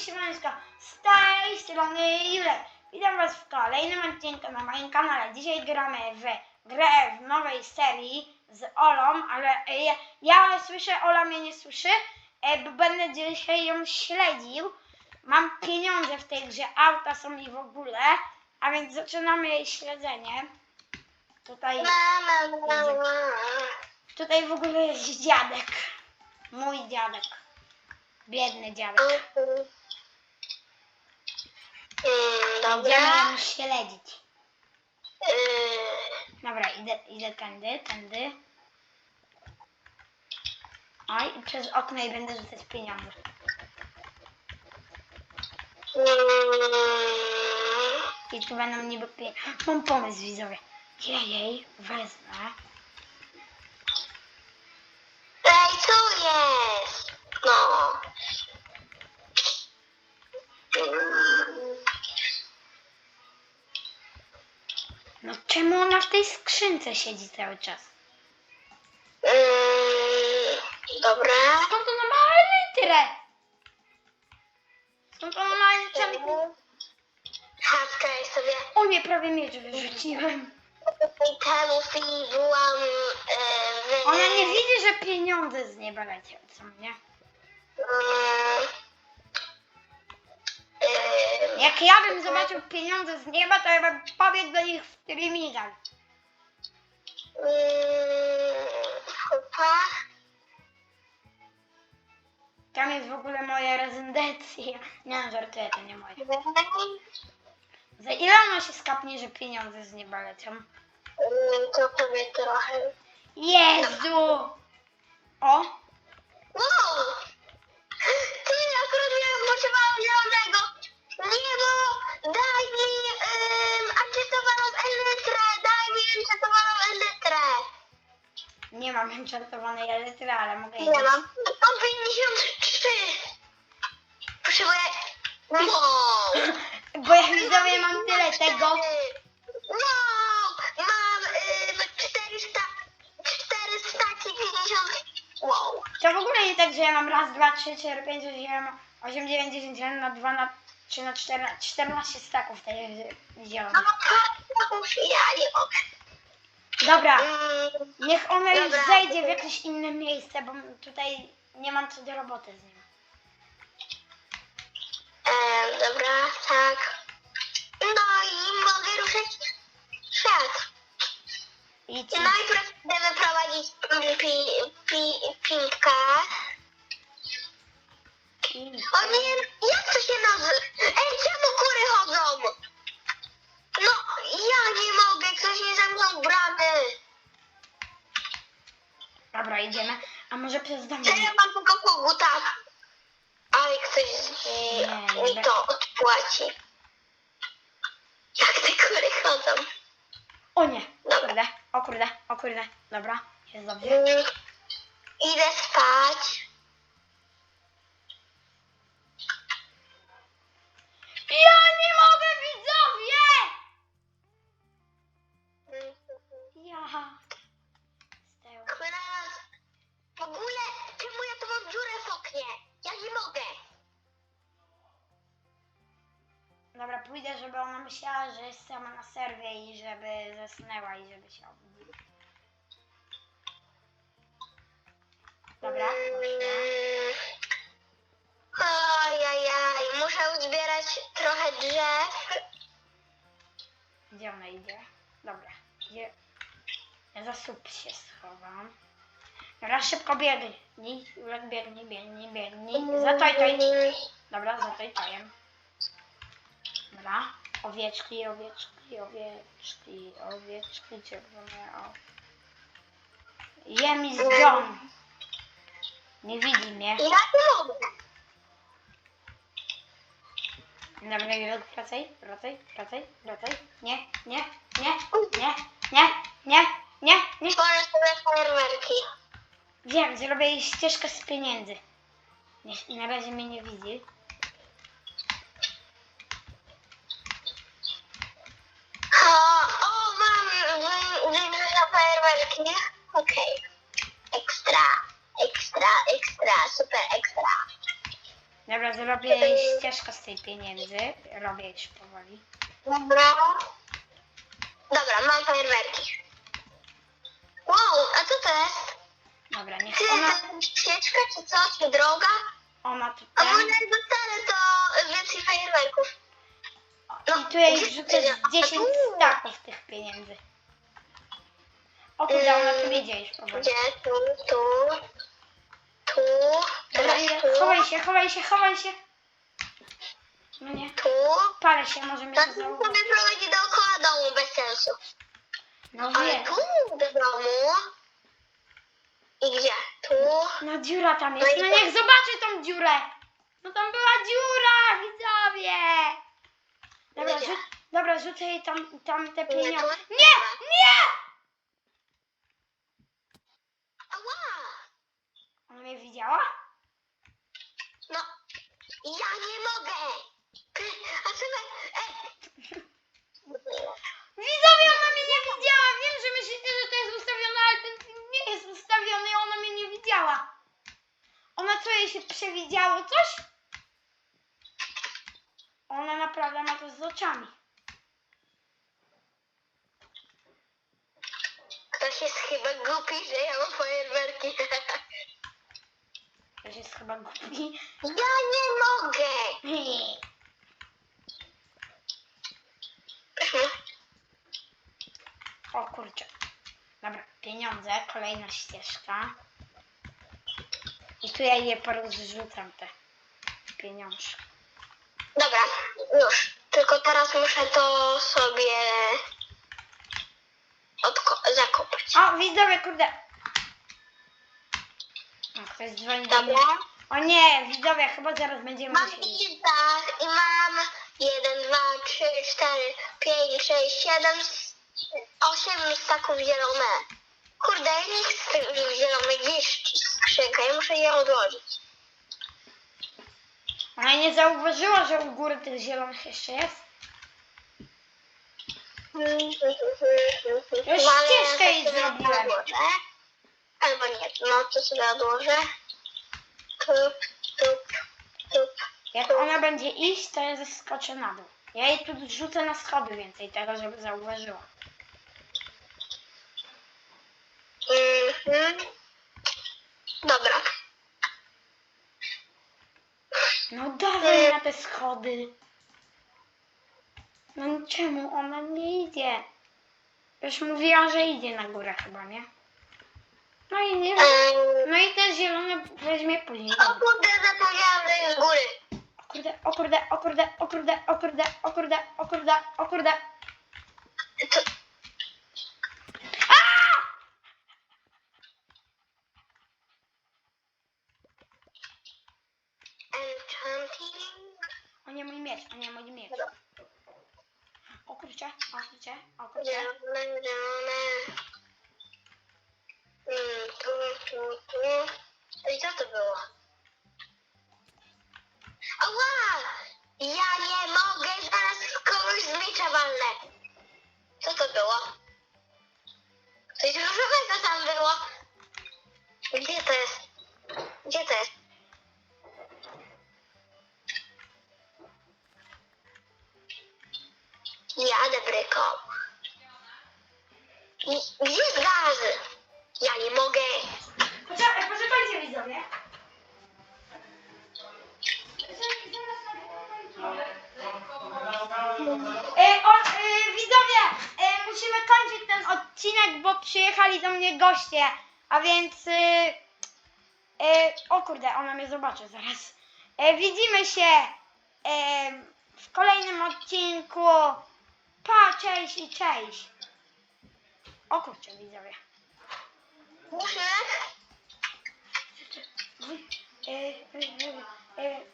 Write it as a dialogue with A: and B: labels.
A: siemaneczko, z tej strony Julek. Witam was w kolejnym odcinku na moim kanale. Dzisiaj gramy w grę w nowej serii z Olą, ale e, ja, ja słyszę, Ola mnie nie słyszy, e, bo będę dzisiaj ją śledził. Mam pieniądze w tej grze, auta są i w ogóle, a więc zaczynamy jej śledzenie. Tutaj, tutaj w ogóle jest dziadek. Mój dziadek. Biedny dziadek. Będziemy
B: Dobra.
A: ją śledzić.
B: Yy,
A: Dobra, idę, idę tędy, tędy. Oj, i przez okno i będę rzucać pieniądze.
B: mm,
A: I tu będą niby pieniądze. Mam pomysł, widzowie. Ja jej wezmę.
B: Ej, co jest? No. Mm,
A: No czemu ona w tej skrzynce siedzi cały czas?
B: mm, Dobra.
A: Skąd ona ma litrę? Skąd ona ma?
B: Haska jest sobie
A: O nie, prawie miecz wyrzuciłem.
B: temu i byłam e, w...
A: Ona nie widzi, że pieniądze z nieba lecą, nie?
B: Mm,
A: Jak ja bym zobaczył pieniądze z nieba, to ja bym pobiegł do nich w
B: mm, Chyba.
A: Tam jest w ogóle moja rezydencja. Nie żartuję, to nie moje. Za ile ona się skapnie, że pieniądze z nieba lecą?
B: Mm, To powiem trochę.
A: Jezu! O!
B: Wow! Ty akurat miałem potrzebował zielonego. Nie, bo daj mi um, akcesowaną elytrę. Daj mi akcesowaną elytrę.
A: Nie mam enchantowanej elektry, ale mogę jej
B: Nie
A: dać.
B: mam. Mam 53. Potrzebuję... Wow!
A: Bo ja widzowie mam tyle tego.
B: Wow! Mam um, 400... 450... Wow!
A: To w ogóle nie tak, że ja mam raz, dwa, trzy, cztery, pięć, sześć, siedem, osiem, dziewięć, dziesięć, jeden na dwa, na na cztery, na 14 staków tej
B: No
A: zielonej.
B: bo kartów ja nie mogę.
A: Dobra,
B: Mm,
A: niech ona już
B: Dobra.
A: zejdzie w jakieś inne miejsce, bo tutaj nie mam co do roboty z nim.
B: E, dobra, tak. No i mogę ruszyć w świat.
A: Idź.
B: I najpierw będę wyprowadzić pi, pi, pimpka. O nie, jak to się nazywa? Ej, czemu kury chodzą? No, ja nie mogę, ktoś nie zamknął bramy.
A: Dobra, idziemy. A może przez dom?
B: To ja mam tylko kogu, tak. Ale ktoś
A: Nie, nie
B: mi to odpłaci. Jak te kury chodzą.
A: O nie, o
B: Dobra.
A: kurde, o kurde, o kurde. Dobra, jest dobrze.
B: Mm, Idę spać.
A: Ja nie mogę, widzowie! Ja.
B: Teraz w ogóle, czemu ja tu mam dziurę w oknie? Ja nie mogę.
A: Dobra, pójdę, żeby ona myślała, że jest sama na serwie i żeby zasnęła i żeby się obudziła. Dobra.
B: Mm. Ojajaj, muszę uzbierać trochę drzew.
A: Gdzie ona idzie? Dobra, gdzie? Ja za słup się schowam. Dobra, szybko biegnij. Julek, biegnij, biegnij, biegnij. Za toj, toj. Dobra, za toj, tojem. Dobra. Owieczki, owieczki, owieczki, owieczki, czerwone, o. Jem i z John. Nie widzi mnie.
B: Ja
A: Dobra, Julek, wracaj, wracaj, wracaj, wracaj. Nie, nie, nie, nie, nie, nie, nie, nie.
B: Tworzę sobie fajerwerki.
A: Wiem, zrobię jej ścieżkę z pieniędzy. Nie, na razie mnie nie widzi.
B: O, o mam większe fajerwerki. Okej. Ekstra, ekstra, ekstra, super ekstra.
A: Dobra, zrobię ścieżkę z tej pieniędzy. Robię już powoli.
B: Dobra. Dobra, mam fajerwerki. Wow, a co to jest?
A: Dobra, niech
B: Czy
A: ona,
B: to jest ścieżka, czy co, czy droga?
A: ona
B: A
A: tutaj...
B: może dostanę to więcej fajerwerków.
A: I tu jej wrzucę z 10 staków tych pieniędzy. O kurde, ona tu wiedzie już powoli.
B: Gdzie? Tu, tu, tu,
A: Dobra,
B: teraz
A: idę.
B: tu,
A: Chowaj się, chowaj się, chowaj się. No nie,
B: tu.
A: palę się, może mnie
B: Tak
A: to
B: sobie
A: zauważy.
B: prowadzi dookoła domu bez sensu.
A: No
B: Ale
A: wiem.
B: tu do domu. I gdzie? Tu.
A: No dziura tam jest. No niech zobaczy tą dziurę. No tam była dziura, widzowie. Dobra,
B: Gdzie?
A: rzu dobra rzucę jej tam, tam te
B: Nie,
A: pieniądze.
B: tu?
A: Nie, nie!
B: Ała!
A: Ona mnie widziała?
B: No, ja nie mogę! A co my... E...
A: Widzowie, ona mnie nie widziała. Wiem, że myślicie, że to jest ustawione, ale ten film nie jest ustawiony i ona mnie nie widziała. Ona co jej się przewidziało? Coś? Ona naprawdę ma to z oczami.
B: Ktoś jest chyba głupi, że ja mam fajerwerki.
A: To jest chyba głupi.
B: ja nie mogę!
A: O kurczę. Dobra, pieniądze, kolejna ścieżka. Tu ja je porozrzucam te pieniążki.
B: Dobra, już. Tylko teraz muszę to sobie odko- zakopać.
A: O, widzowie, kurde. O, ktoś dzwoni do mnie.
B: Dobra.
A: O nie, widzowie, chyba zaraz będziemy
B: Mam
A: musieli.
B: i tak i mam 1, 2, 3, 4, 5, 6, 7, 8 staków zielone. Kurde, ja nie chcę tych zielonych ja muszę je odłożyć.
A: Ona nie zauważyła, że u góry tych zielonych jeszcze jest. Już
B: No, ale
A: ścieżkę jej
B: sobie
A: zrobiłem.
B: odłożę. Albo nie, no to sobie odłożę. Tup, tup, tup.
A: Jak ona będzie iść, to ja zeskoczę na dół. Ja jej tu rzucę na schody więcej tego, żeby zauważyła.
B: Mhm. Dobra.
A: No dawaj na te schody. No czemu ona nie idzie? Już mówiła, że idzie na górę chyba, nie? No i nie. No i te zielone weźmie później.
B: O kurde, zapomniałam, że jest z góry.
A: O kurde, o kurde, o kurde, o kurde, o kurde, o kurde, o kurde, o kurde.
B: To, enchanting.
A: O nie, mój miecz, o nie, mój miecz. O kurczę, o kurczę, o przyjechali do mnie goście, a więc... Yy, yy, o kurde, ona mnie zobaczy zaraz. Yy, widzimy się yy, w kolejnym odcinku. Pa, cześć i cześć. O kurczę, widzowie. Muszę. Yy, yy, yy.